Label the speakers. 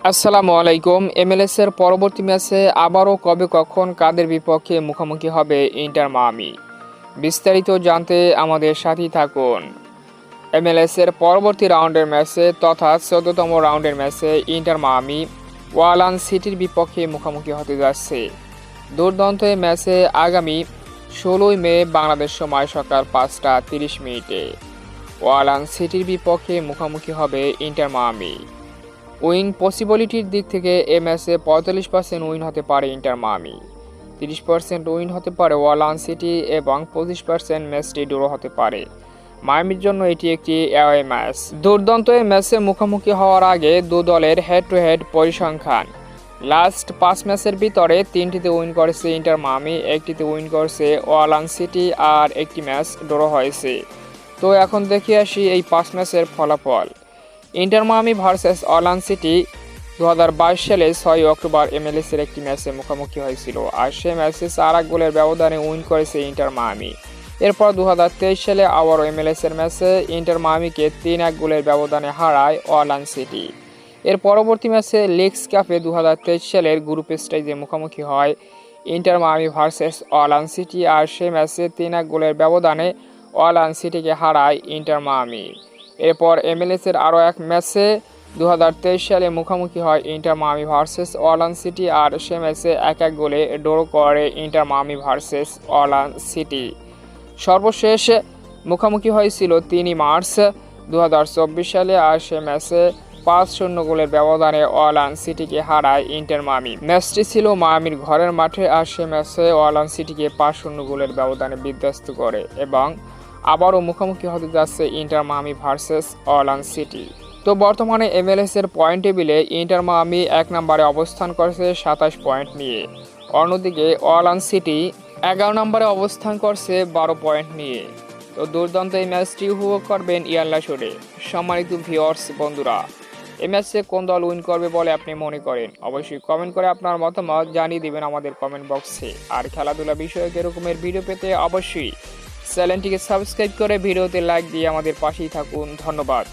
Speaker 1: আসসালামু আলাইকুম। এমএলএস এর পরবর্তী ম্যাচে আবারও কবে কখন কাদের বিপক্ষে মুখোমুখি হবে ইন্টার মামি বিস্তারিত জানতে আমাদের সাথেই থাকুন। এমএলএস এর পরবর্তী রাউন্ডের ম্যাচে তথা চোদ্দতম রাউন্ডের ম্যাচে ইন্টার মামি ওয়ালান সিটির বিপক্ষে মুখোমুখি হতে যাচ্ছে। দুর্দান্ত এই ম্যাচে আগামী ষোলোই মে বাংলাদেশ সময় সকাল পাঁচটা তিরিশ মিনিটে ওয়ালান সিটির বিপক্ষে মুখোমুখি হবে ইন্টার মামি উইন পসিবিলিটির দিক থেকে এ ম্যাচে পঁয়তাল্লিশ পার্সেন্ট উইন হতে পারে ইন্টার মামি তিরিশ পার্সেন্ট উইন হতে পারে ওয়ালান সিটি এবং পঁচিশ পার্সেন্ট ম্যাচটি ড্র হতে পারে। মায়ামির জন্য এটি একটি অ্যাওয়ে ম্যাচ দুর্দান্ত এই ম্যাচে মুখোমুখি হওয়ার আগে দু দলের হেড টু হেড পরিসংখ্যান। লাস্ট পাঁচ ম্যাচের ভিতরে তিনটিতে উইন করেছে ইন্টার মামি একটিতে উইন করেছে ওয়ালান সিটি আর একটি ম্যাচ ড্র হয়েছে। তো এখন দেখে আসি এই পাঁচ ম্যাচের ফলাফল। ইন্টার মামি ভার্সেস অলান সিটি দু হাজার বাইশ সালে ছয় অক্টোবর এমএলএস এর একটি ম্যাচে মুখোমুখি হয়েছিল। আর সেই ম্যাচে চার এক গোলের ব্যবধানে উইন করেছে ইন্টার মামি এরপর দু হাজার তেইশ সালে আবারও এমএলএস এর ম্যাচে ইন্টার মামিকে তিন এক গোলের ব্যবধানে হারায় অলান সিটি। এর পরবর্তী ম্যাচে লিগস কাপে দু হাজার তেইশ সালের গ্রুপ স্টেজে মুখোমুখি হয় ইন্টার মামি ভার্সেস অলান সিটি। আর সেই ম্যাচে তিন এক গোলের ব্যবধানে অলান সিটিকে হারায় ইন্টার মামি এরপর এমএলএস এর আরও এক ম্যাচে দু হাজার তেইশ সালে মুখোমুখি হয় ইন্টার মামি ভার্সেস অলান সিটি আর সে ম্যাচে এক এক গোলে ড্র করে ইন্টার মামি ভার্সেস অলান সিটি। সর্বশেষ মুখোমুখি হয়েছিল তিনই মার্চ দু হাজার চব্বিশ সালে আর সে ম্যাচে পাঁচ শূন্য গোলের ব্যবধানে অলান সিটিকে হারায় ইন্টার মামি। ম্যাচটি ছিল মামির ঘরের মাঠে আর সে ম্যাচে অলান সিটিকে পাঁচ শূন্য গোলের ব্যবধানে বিধ্বস্ত করে এবং আবারও মুখোমুখি হতে যাচ্ছে ইন্টার মামি ভার্সেস অলান সিটি। তো বর্তমানে এমএলএস এর পয়েন্ট টেবিলে ইন্টার মামি এক নম্বরে অবস্থান করছে সাতাশ পয়েন্ট নিয়ে। অন্যদিকে অলান সিটি এগারো নম্বরে অবস্থান করছে বারো পয়েন্ট নিয়ে। তো দুর্দান্ত এই ম্যাচটি উপভোগ করবেন ইয়াল্লা শোরে সম্মানিত ভিওর্স বন্ধুরা এই ম্যাচে কোন দল উইন করবে বলে আপনি মনে করেন? অবশ্যই কমেন্ট করে আপনার মতামত জানিয়ে দিবেন আমাদের কমেন্ট বক্সে আর খেলাধুলা বিষয়ক এরকমের ভিডিও পেতে অবশ্যই চ্যানেলটিকে সাবস্ক্রাইব করে ভিডিওতে লাইক দিয়ে আমাদের পাশেই থাকুন। ধন্যবাদ।